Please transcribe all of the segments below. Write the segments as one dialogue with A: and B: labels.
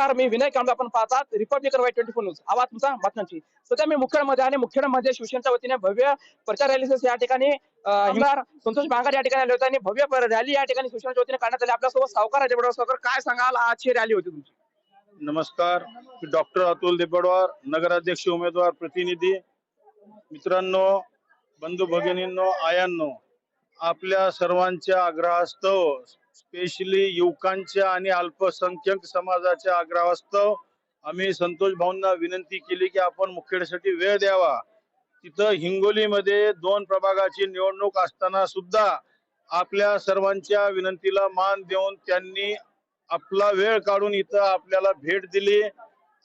A: नमस्कार मी विनय कांबळे आपण पाहतात. Republican Y twenty four news आवाज तुमचा बातम्यांची. सध्या मी मुखेडमध्ये आणि मुखेडमध्ये शिवसेनेच्या वतीने भव्य प्रचार रॅली या ठिकाणी आमदार संतोष बांगर या ठिकाणी आले होते आणि भव्य रॅली या ठिकाणी शिवसेनेच्या वतीने काढण्यात आली. आपल्यासोबत सावकार अजय सावकार. काय सांगाल? आजची रॅली होती तुमची.
B: नमस्कार. मी डॉक्टर अतुल देबडवार नगराध्यक्ष उमेदवार प्रतिनिधी. मित्रांनो बंधू भगिनींनो आयांनो आपल्या सर्वांच्या आग्रहास्तव स्पेशली युवकांच्या आणि अल्पसंख्याक समाजाच्या आग्रहास्तव आम्ही संतोष भाऊंना विनंती केली की आपण मुखेडसाठी वेळ द्यावा. तिथं हिंगोलीमध्ये दोन प्रभागाची निवडणूक असताना सुद्धा आपल्या सर्वांच्या विनंतीला मान देऊन त्यांनी आपला वेळ काढून इथं आपल्याला भेट दिली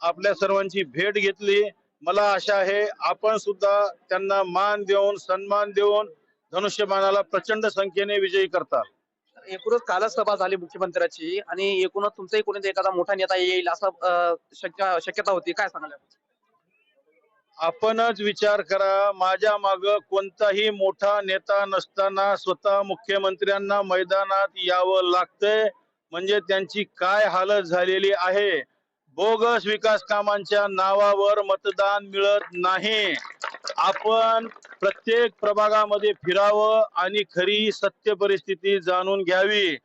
B: आपल्या सर्वांची भेट घेतली. मला आशा आहे आपण सुद्धा त्यांना मान देऊन सन्मान देऊन धनुष्यबाणाला प्रचंड संख्येने विजयी करतात
A: एकूणच कालच सभा झाली मुख्यमंत्र्याची आणि एकूणच तुमचाही कोणी एखादा मोठा नेता येईल असं शक्य शक्यता होती. काय सांगाल?
B: आपणच विचार करा. माझ्या माग कोणताही मोठा नेता नसताना स्वतः मुख्यमंत्र्यांना मैदानात यावं लागतंय. म्हणजे त्यांची काय हालत झालेली आहे? बोगस विकास कामांच्या नावावर मतदान मिळत नाही. आपण प्रत्येक प्रभागामध्ये फिरावं आणि खरी सत्य परिस्थिती जाणून घ्यावी.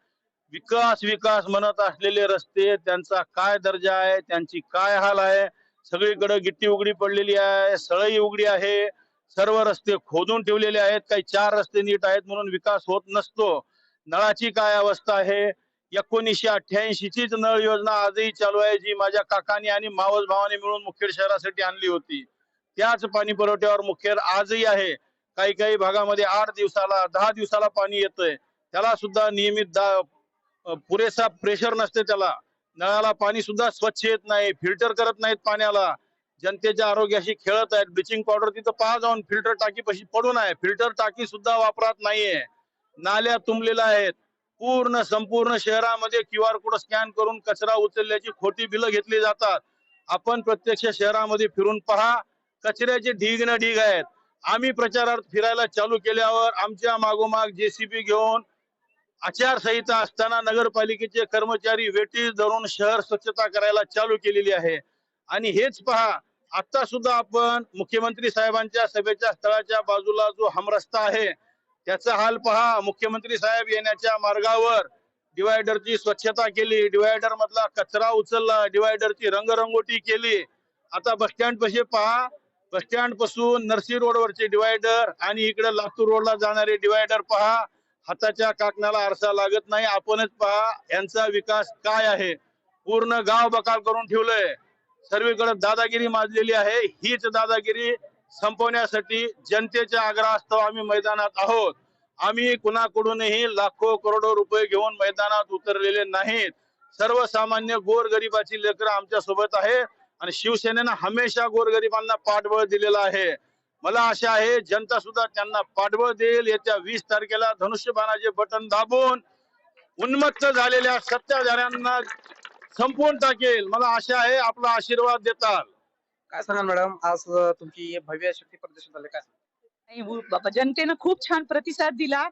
B: विकास विकास म्हणत असलेले रस्ते त्यांचा काय दर्जा आहे त्यांची काय हाल आहे? सगळीकडे गिट्टी उघडी पडलेली आहे सळई उघडी आहे. सर्व रस्ते खोदून ठेवलेले आहेत काही चार रस्ते नीट आहेत म्हणून विकास होत नसतो. नळाची काय अवस्था आहे? एकोणीसशे अठ्ठ्याऐंशी चीच नळ योजना आजही चालू आहे जी माझ्या काकांनी आणि मावस भावाने मिळून मुखेड शहरासाठी आणली होती. त्याच पाणी पुरवठ्यावर मुख्य आजही आहे. काही काही भागामध्ये आठ दिवसाला दहा दिवसाला पाणी येतंय. त्याला सुद्धा नियमित दा- पुरेसा प्रेशर नसते त्याला. नळाला पाणी सुद्धा स्वच्छ येत नाही फिल्टर करत नाहीत पाण्याला. जनतेच्या आरोग्याशी खेळत आहेत. ब्लिचिंग पावडर तिथं पहा जाऊन फिल्टर टाकी पशी पडून आहे. फिल्टर टाकी सुद्धा वापरात नाहीये. नाल्या तुंबलेल्या आहेत. पूर्ण संपूर्ण शहरामध्ये क्यू आर कोड स्कॅन करून कचरा उचलल्याची खोटी बिलं घेतली जातात. आपण प्रत्यक्ष शहरामध्ये फिरून पहा. कचऱ्याचे ढीग न ढीग आहेत. आम्ही प्रचारात फिरायला चालू केल्यावर आमच्या मागोमाग जेसीबी घेऊन आचारसंहिता असताना नगरपालिकेचे कर्मचारी वेटीस धरून शहर स्वच्छता करायला चालू केलेली आहे. आणि हेच पहा आता सुद्धा आपण मुख्यमंत्री साहेबांच्या सभेच्या स्थळाच्या बाजूला जो हमरस्ता आहे त्याचा हाल पहा. मुख्यमंत्री साहेब येण्याच्या मार्गावर डिवायडरची स्वच्छता केली डिवायडर मधला कचरा उचलला डिवायडरची रंगरंगोटी केली. आता बस स्टँड पाशी पहा बस स्टँडपासून नर्सी रोडवरचे डिवायडर आणि इकडे लातूर रोडला जाणारे डिवायडर पहा. हाताच्या काकणाला आरसा लागत नाही. आपणच पहा यांचा विकास काय आहे. पूर्ण गाव बकाल करून ठेवलंय. सर्वीकडे दादागिरी माजलेली आहे. हीच दादागिरी संपवण्यासाठी जनतेच्या आग्रहास्तव आम्ही मैदानात आहोत. आम्ही कुणाकडूनही लाखो करोडो रुपये घेऊन मैदानात उतरलेले नाहीत. सर्वसामान्य गोरगरिबाची लेकरं आमच्यासोबत आहे आणि शिवसेनेनं हमेशा गोरगरिबांना पाठबळ दिलेलं आहे. मला आशा आहे जनता सुद्धा त्यांना पाठबळ देईल. येत्या वीस तारखेला धनुष्यबाणाचे बटन दाबून उन्मत्त झालेल्या सत्ताधाऱ्यांना संपवून टाकेल. मला आशा आहे आपला आशीर्वाद देताल.
A: काय सांगाल मॅडम? आज तुमची भव्य शक्ती प्रदर्शन झाले. काय?
C: नाही हो बाबा जनतेनं खूप छान प्रतिसाद दिला.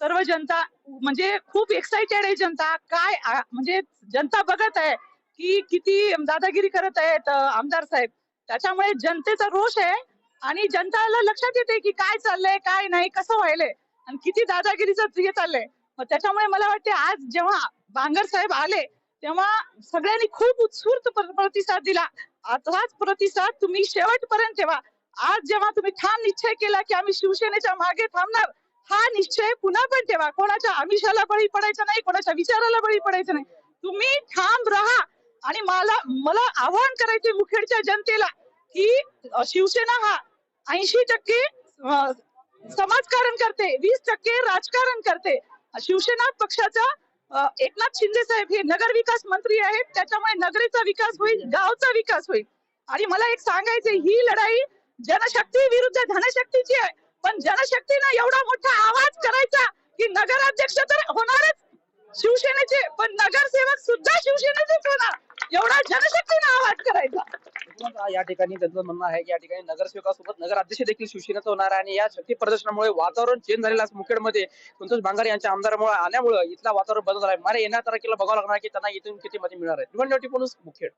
C: सर्व जनता म्हणजे खूप एक्साइटेड आहे जनता. काय म्हणजे जनता बघत आहे. की किती दादागिरी करत आहेत आमदार साहेब. त्याच्यामुळे जनतेचा रोष आहे आणि जनताला लक्षात येते की काय चाललंय काय नाही कसं व्हायलंय आणि किती दादागिरीचं हे चाललंय. मग त्याच्यामुळे मला वाटते आज जेव्हा बांगर साहेब आले तेव्हा सगळ्यांनी खूप उत्स्फूर्त प्रतिसाद दिला. आताच प्रतिसाद तुम्ही शेवटपर्यंत ठेवा. आज जेव्हा तुम्ही ठाम निश्चय केला की आम्ही शिवसेनेच्या मागे थांबणार हा निश्चय पुन्हा पण ठेवा. कोणाच्या आमिषाला बळी पडायचं नाही कोणाच्या विचाराला बळी पडायचं नाही. तुम्ही ठाम राहा. आणि मला मला आवाहन करायचे मुखेडच्या जनतेला की शिवसेना हा ऐंशी टक्के समाजकारण करते वीस टक्के राजकारण करते. शिवसेना पक्षाचा एकनाथ शिंदे साहेब हे नगर विकास मंत्री आहेत त्याच्यामुळे नगरीचा विकास होईल गावचा विकास होईल. आणि मला एक सांगायचं ही लढाई जनशक्ती विरुद्ध धनशक्तीची आहे. पण जनशक्तीनं एवढा मोठा आवाज करायचा की नगराध्यक्ष तर होणारच शिवसेनेचे पण नगरसेवक सुद्धा शिवसेनेचेच होणार. एवढा जनशक्तीनं आवाज करायचा.
A: एकूणच या ठिकाणी त्यांचं म्हणणं आहे की या ठिकाणी नगरसेवकासोबत नगराध्यक्ष देखील शिवसेनेचा होणार आहे आणि या शक्ती प्रदर्शनामुळे वातावरण चेंज झालेलं आहे. मुखेडमध्ये संतोष बांगर यांच्या आमदारामुळे आल्यामुळे इथला वातावरण बदल झाला आहे मला येणार तारखेला बघावं लागणार की त्यांना इथून किती मते मिळणार आहे मुखेड.